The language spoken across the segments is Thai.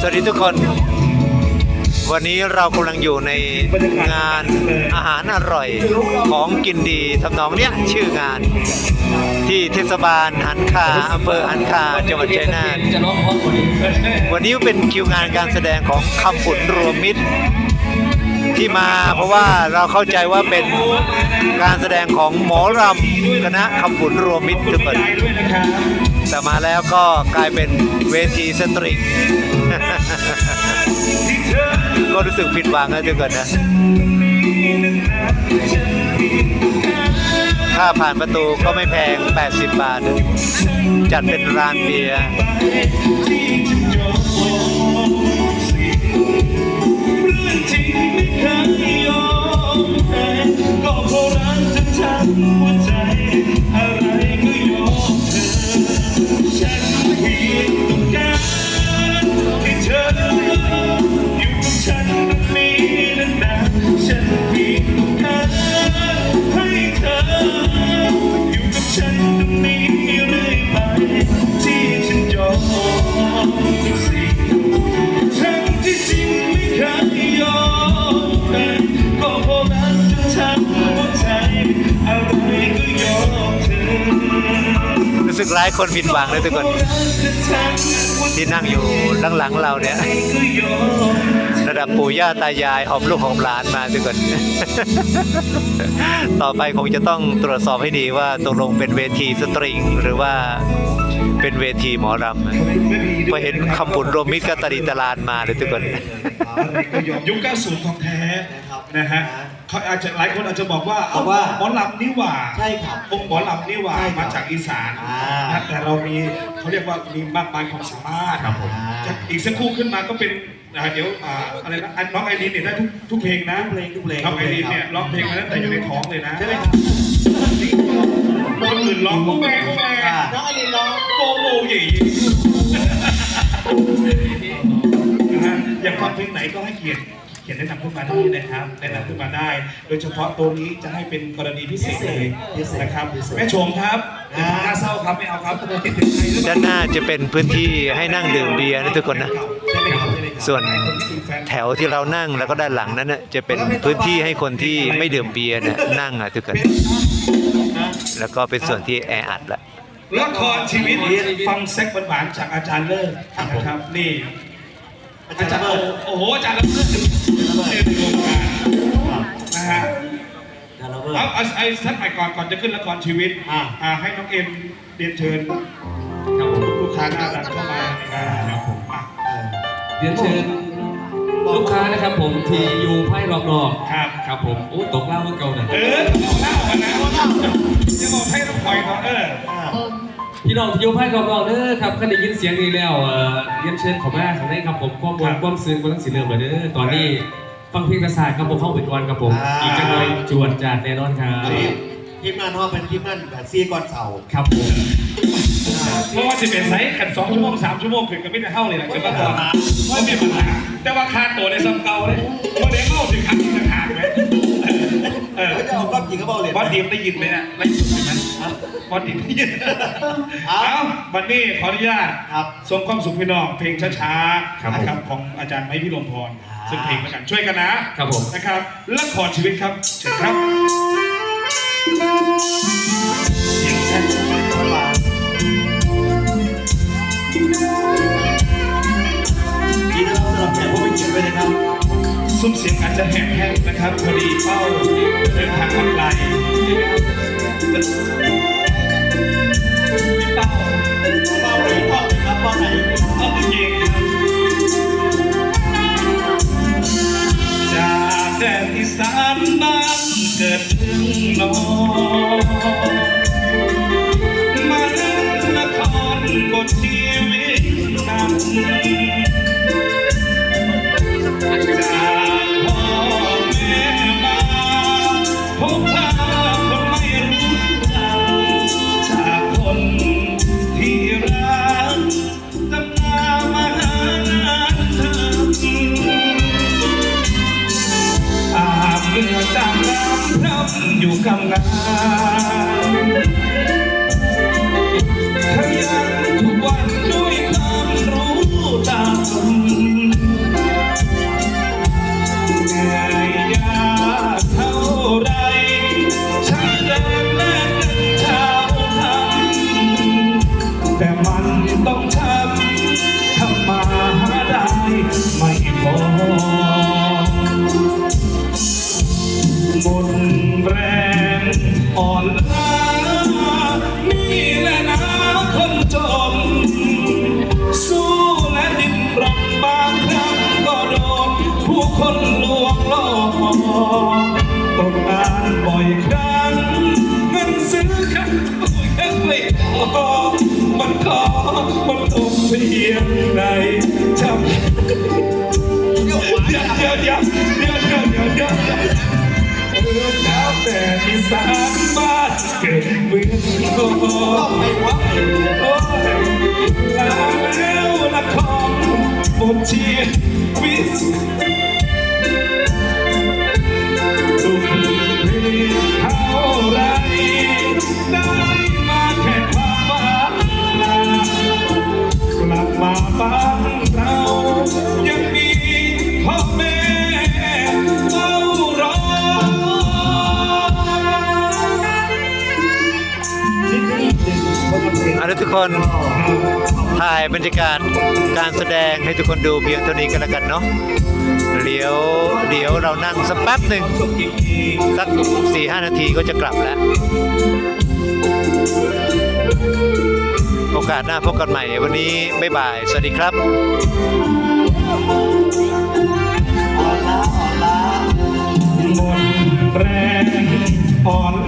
สวัสดีทุกคน วันนี้เรากำลังอยู่ในงานอาหารอร่อยของกินดีทำนองเนี้ยชื่องาน ที่เทศบาลหันคาอำเภอหันคาจังหวัดชัยนาทจะร้องราะกว่านี้วันนี้เป็นคิวงานการแสดงของคำผุนรวมมิตร ที่มา เพราะว่าเราเข้าใจว่าเป็นการแสดงของหมอรำคณะคำผุนรวมมิตรทุกคนด้วยนะครับแต่มาแล้วก็กลายเป็นเวทีสตริงก็รู้สึกผิดหวังนะทุกคนนะค่าผ่านประตูก็ไม่แพง 80 บาท จัดเป็นร้านเบียร์ รู้สึกร้ายคนผิดหวังเลยทุกคน ที่นั่งอยู่หลังๆเราเนี่ย ระดับปู่ย่าตายายหอมลูกหอมหลานมาทุกคน ต่อไปคงจะต้องตรวจสอบให้ดีว่าตกลงเป็นเวทีสตริง หรือว่า เป็นเวทีหมอรำพอเห็นคำผุนรวมมิตรก็ตะดีตะลานมาเลยทุกคนอะไรก็ยอมยุค90ของแท้นะฮะเขาอาจจะหลายคนอาจจะบอกว่าบอกว่าหมอลำนี่หว่าใช่ครับวงหมอลำนี่หว่าใช่ครับมาจากอีสานอ่านะแต่เรามีเขาเรียกว่ามีมากมายความสามารถครับผมจะอีกสักครู่ขึ้นมาก็เป็นอ่าเดี๋ยวอ่าอะไรนะอันน้องไอรีนเนี่ยได้ทุกทุกเพลงนะทุกเพลงทุกเพลงน้องไอรีนเนี่ยร้องเพลงมาตั้งแต่อยู่ในท้องเลยนะใช่ไหมครับคนอื่นร้องก็แม่ก็แม่ น้องอลินร้องโกโบหยี่นะฮะอยากฟังเพลงไหนก็ให้เกียรติเขียนแนะนำขึ้นมาได้นะครับแนะนำขึ้นมาได้ โดยเฉพาะตัวนี้จะให้เป็นกรณีพิเศษเลยนะครับแม่ชมครับอย่าทำหน้าเศร้าครับไม่เอาครับคิดถึงใครหรือเปล่าด้านหน้าจะเป็นพื้นที่ให้นั่งดื่มเบียร์นะทุกคนนะ ใช่ไหมครับใช่ไหมครับส่วนคนที่เป็นฟนแถวที่เรานั่งแล้วก็ด้านหลังนั้นน่ะจะเป็นพื้นที่ให้คนที่ไม่ดื่มเบียร์เนี่ยนั่งอะทุกคน แล้วก็เป็นส่วนที่แออัดละ ละครชีวิตฟังเซ็กหวานๆจากอาจารย์เลิศนะครับนี่อาอาจารจารย์ย์เบิร์ดโอ้โหอาจารย์เลิศในวงการนะฮะอาจารย์เบิร์ดเอาเอาไอ้ท่านใหม่ก่อนก่อนจะขึ้นละครชีวิตอ่าอ่าให้น้องเอ็มเรียนเชิญครับผมลูกค้าหน้ารักเข้ามาอ่าครับผมอะเออเรียนเชิญลูกค้านะครับผมที่อยู่ไพ่รอบนอกครับครับผมโอ้ตกเหล่าเมื่อเก่าหน่อยเออเอาเล่ากันนะเอาเล่าจะบอกให้ต้องคอยก่อนเอออ่า พี่น้องที่อยู่ไพ่รอบนอกเด้อครับคันได้ยินเสียงนี้แล้วเอ่อเรียนเชิญเขอมาข้างในครับผมความบนความซึ้งมันต้องสีเริ่มเลยเด้อตอนนี้ฟังเพลงกระสายครับผมเข้าไปก่อนครับผมอีกจังเลยจวดจาดแน่นอนครับทีมทีมงานเขาเป็นทีมงานแบบซีก่อนเสาครับผมเพราะว่าจะเป็นไซส์กันสองชั่วโมงสามชั่วโมงถึงก็ไม่ได้เข้าเลยหลังจากนั้นก็ไม่มีปัญหาแต่ว่าค่าตัวในซัมเก่าเลยเพราะเดี๋ยวเข้าถึงขั้นที่ต่างหากไหมเออเขา จะเอาก้อนจริงเขาบอกเลยบอสดีมได้ยินไหมเนี่ยได้ยินไหมบอสดีมได้ยินเอาวันนี้ขออนุญาตครับส่งความสุขพี่น้องเพลงช้าๆนะครับของอาจารย์ไม้พี่ลมพรอ่าซึ่งเพลงแล้วกันช่วยกันนะครับผมนะครับละครชีวิตครับเชิญครับเสียงแซ่บเวลาดีนะครับสำหรับแขกผู้มีเกียรติด้วยนะครับ ซุ้มเสียงอาจจะแหบแห้งนะครับพอดีเป้าเดินทางมาไกลพี่เป้าเป้าไหนเป้าครับเป้าไหนเอาจริงจากแดนอีสานบ้านเกิดเมืองนอน อยู่กำนา อ่อนล้านี่แหละนะคนจน สู้และดิ้นรนบางครั้งก็โดนผู้คนลวงล่อตกงานบ่อยครั้งเงินซื้อข้าวยังไม่พอมันขอมันตกเพียงใดจำ เกิดเมืองทองต้องไปวัดโอ้ยลาแล้วละครบทชีวิต เอาละทุกคนถ่ายบรรยากาศการแสดงให้ทุกคนดูเพียงเท่านี้กันแล้วกันเนาะเดี๋ยวเดี๋ยวเรานั่งสักแป๊บหนึ่งสักสี่ห้านาทีก็จะกลับแล้ว โอกาสหน้าพบกันใหม่ วันนี้บ๊ายบาย สวัสดีครับอ่อนล้าอ่อนล้าหมดแรงอ่อน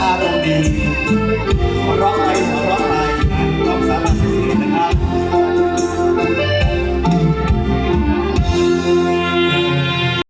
อารมณ์ดีร้องไห้